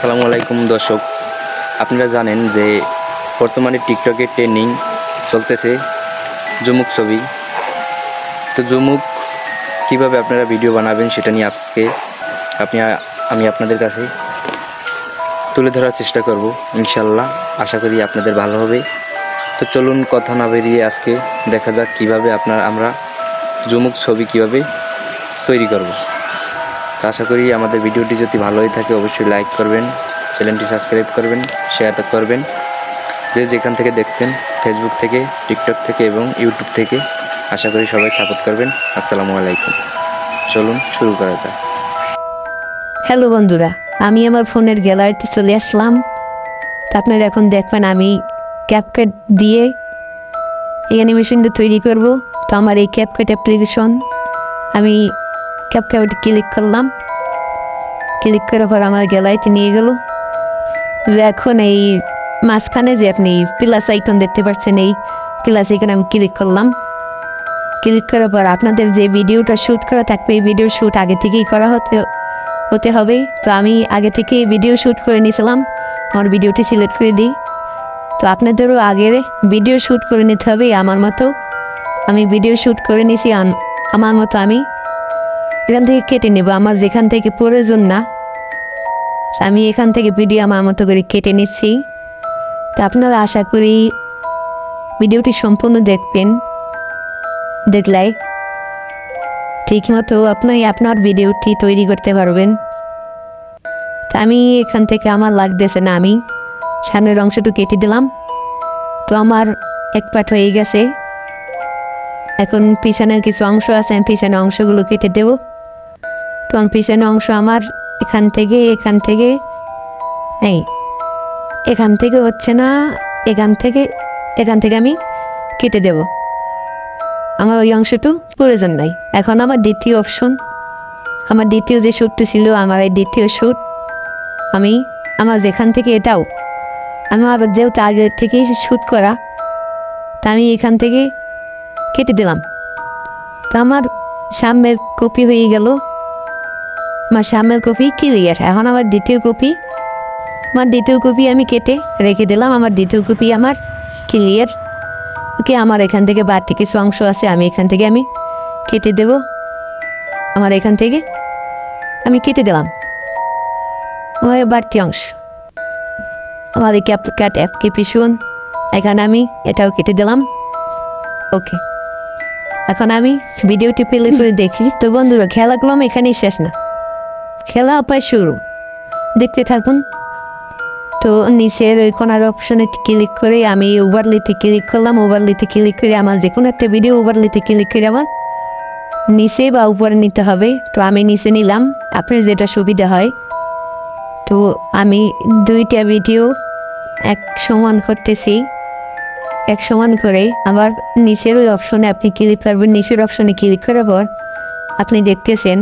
আসসালামু আলাইকুম, দর্শক। আপনারা জানেন যে বর্তমানে টিকটকে ট্রেন্ডিং চলতেছে জুমুক ছবি। তো জুমুক কীভাবে আপনারা ভিডিও বানাবেন সেটা নিয়ে আজকে আপনি আমি আপনাদের কাছে তুলে ধরার চেষ্টা করব ইনশাল্লাহ আশা করি আপনাদের ভালো হবে। তো চলুন কথা না বেরিয়ে আজকে দেখা যাক কীভাবে আপনার আমরা জুমুক ছবি কীভাবে তৈরি করব। আশা করি আমাদের ভিডিওটি যদি ভালো হয়ে থাকে, অবশ্যই লাইক করবেন চ্যানেলটি সাবস্ক্রাইব করবেন শেয়ার করবেন। যে যেখান থেকে দেখছেন ফেসবুক থেকে টিকটক থেকে এবং ইউটিউব থেকে, আশা করি সবাই সাপোর্ট করবেন। আসসালামু আলাইকুম। চলুন শুরু করা যাক। হ্যালো বন্ধুরা, আমি আমার ফোনের গ্যালারিতে চলে আসলাম। তা আপনারা এখন দেখবেন আমি ক্যাপকাট দিয়ে এই অ্যানিমেশনটা তৈরি করব। তো আমার এই ক্যাপকাট অ্যাপ্লিকেশন আমি ক্যাপকাট ক্লিক করলাম ক্লিক করার পর আমার গ্যালারিতে নিয়ে গেল এখন এই মাঝখানে যে আপনি প্লাস আইকন দেখতে পাচ্ছেন এই প্লাস আইকনে আমি ক্লিক করলাম ক্লিক করার পর আপনাদের যে ভিডিওটা শ্যুট করা থাকবে এই ভিডিও শ্যুট আগে থেকেই করা হতে হতে হবে তো আমি আগে থেকে ভিডিও শ্যুট করে নিয়েছিলাম আমার ভিডিওটি সিলেক্ট করে দিই তো আপনাদেরও আগের ভিডিও শ্যুট করে নিতে হবে আমার মতো আমি ভিডিও শ্যুট করে নিয়েছি আমার মতো আমি এখান থেকে কেটে নেব। আমার যেখান থেকে প্রয়োজন না, আমি এখান থেকে ভিডিও আমার মতো করে কেটে নিচ্ছি। তো আপনারা আশা করি ভিডিওটি সম্পূর্ণ দেখবেন। দেখলাই ঠিক মতো আপনি আপনার ভিডিওটি তৈরি করতে পারবেন। তা আমি এখান থেকে আমার লাগতেছে না আমি। সামনের অংশটু কেটে দিলাম। তো আমার এক পাট হয়ে গেছে। এখন পিছনের কিছু অংশ আছে, আমি পিছনের অংশগুলো কেটে দেব। তো আমার পিছনের অংশ আমার, এখান থেকে এখান থেকে। এই, এখান থেকে হচ্ছে না, এখান থেকে এখান থেকে আমি কেটে দেবো। আমার ওই অংশটু প্রয়োজন নাই। এখন আমার দ্বিতীয় অপশন আমার দ্বিতীয় যে শ্যুটটি ছিল, আমার এই দ্বিতীয় শ্যুট আমি আমার যেখান থেকে এটাও, আমি আবার যেহেতু আগে থেকেই শ্যুট করা, তা আমি এখান থেকে কেটে দিলাম। তো আমার সামনের কপি হয়ে গেল। আমার সামনের কপি, ক্লিয়ার। এখন আমার দ্বিতীয় কপি। আমার দ্বিতীয় কপি আমি কেটে রেখে দিলাম। আমার দ্বিতীয় কপি আমার ক্লিয়ার। ওকে, আমার এখান থেকে বাড়তি কিছু অংশ আছে, আমি এখান থেকে আমি কেটে দেব। আমার এখান থেকে আমি কেটে দিলাম। আমার বাড়তি অংশ। আমার এই ক্যাপ ক্যাট অ্যাপ কেপি শুন এখানে আমি এটাও কেটে দিলাম। ওকে। এখন আমি ভিডিওটি প্লে করে দেখি। তো বন্ধুরা খেলাগুলো এখানেই শেষ না। খেলা আপায় শুরু। দেখতে থাকুন। তো নিচের ওই কোনার অপশনে ক্লিক করে আমি ওভারলিতে ক্লিক করলাম। ওভারলিতে ক্লিক করে আমার যে কোনো একটা ভিডিও ওভারলিতে ক্লিক করে আমার নিচে বা উপরে নিতে হবে। তো আমি নিচে নিলাম। আপনার যেটা সুবিধা হয়। তো আমি দুইটা ভিডিও এক সমান করতেছি। এক সমান করে আবার নিচের ওই অপশনে আপনি ক্লিক করবেন। নিচের অপশনে ক্লিক করার পর আপনি দেখতেছেন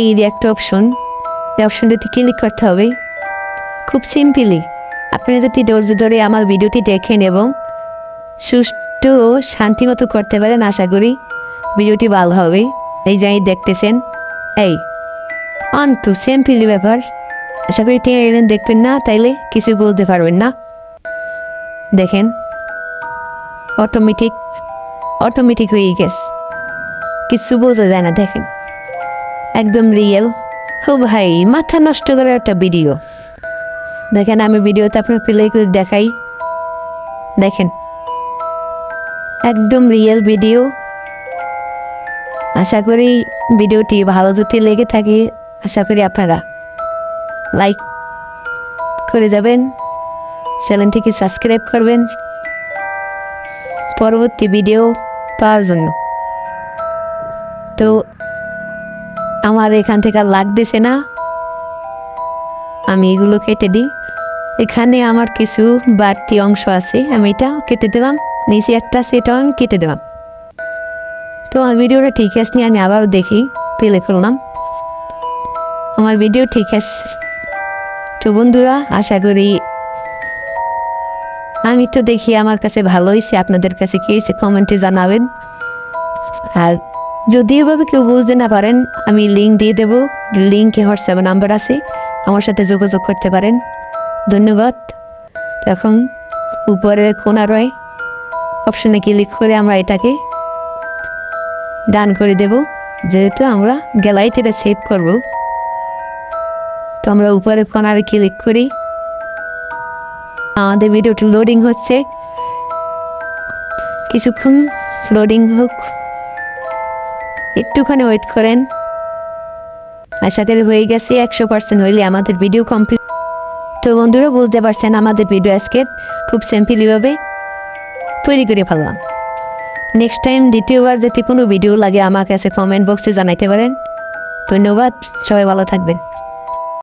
এই যে একটা অপশন এই অপশনটাতে ক্লিক করতে হবে। খুব সিম্পলি আপনারা যদি ধৈর্য ধরে আমার ভিডিওটি দেখেন এবং সুষ্ঠু ও শান্তিমতো করতে পারেন, আশা করি ভিডিওটি ভালো হবে। এই যাই দেখতেছেন, এই অন টু সিম্পলি ব্যাপার আশা করি টেনে দেখবেন না, তাইলে কিছু বলতে পারবেন না। দেখেন অটোমেটিক অটোমেটিক হয়ে গেছে। কিছু বোঝা যায় না, দেখেন। একদম রিয়েল হো ভাই, মাথা নষ্ট করার একটা ভিডিও দেখেন, আমি ভিডিওতে আপনার প্লে করে দেখাই। দেখেন। একদম রিয়েল ভিডিও আশা করি ভিডিওটি ভালো যদি লেগে থাকে, আশা করি আপনারা লাইক করে যাবেন চ্যানেলটিকে সাবস্ক্রাইব করবেন, পরবর্তী ভিডিও পাওয়ার জন্য। তো আমার এখান থেকে আর লাগতেছে না। আমি এগুলো কেটে দিই। এখানে আমার কিছু বাড়তি অংশ আছে, আমি এটা কেটে দিলাম। নিচে একটা সেটাও আমি কেটে দিলাম। তো আমার ভিডিওটা ঠিক আছে নি আমি আবারও দেখি প্লে করলাম। আমার ভিডিও ঠিক আছে। তো বন্ধুরা, আশা করি আমি তো দেখি আমার কাছে ভালো হয়েছে আপনাদের কাছে কি হয়েছে কমেন্টে জানাবেন। আর যদি এভাবে কেউ বুঝতে না পারেন, আমি লিঙ্ক দিয়ে দেবো। লিঙ্কে হোয়াটসঅ্যাপ নাম্বার আছে। আমার সাথে যোগাযোগ করতে পারেন। ধন্যবাদ। এখন উপরে কোনা রয় অপশনে ক্লিক করে আমরা এটাকে ডান করে দেব। যেহেতু আমরা গ্যালারিতে সেভ করব। তো আমরা উপরে কোনারে ক্লিক করি। আমাদের ভিডিওটি লোডিং হচ্ছে। কিছুক্ষণ লোডিং হোক। একটুখানি ওয়েট করেন। আর সাথে হয়ে গেছে একশো পার্সেন্ট হইলে আমাদের ভিডিও কমপ্লিট তো বন্ধুরা, বুঝতে পারছেন আমাদের ভিডিও আজকে খুব সিম্পলিভাবে তৈরি করে ফেললাম। নেক্সট টাইম দ্বিতীয়বার যদি কোনো ভিডিও লাগে আমার কাছে কমেন্ট বক্সে জানাইতে পারেন। ধন্যবাদ, সবাই ভালো থাকবেন।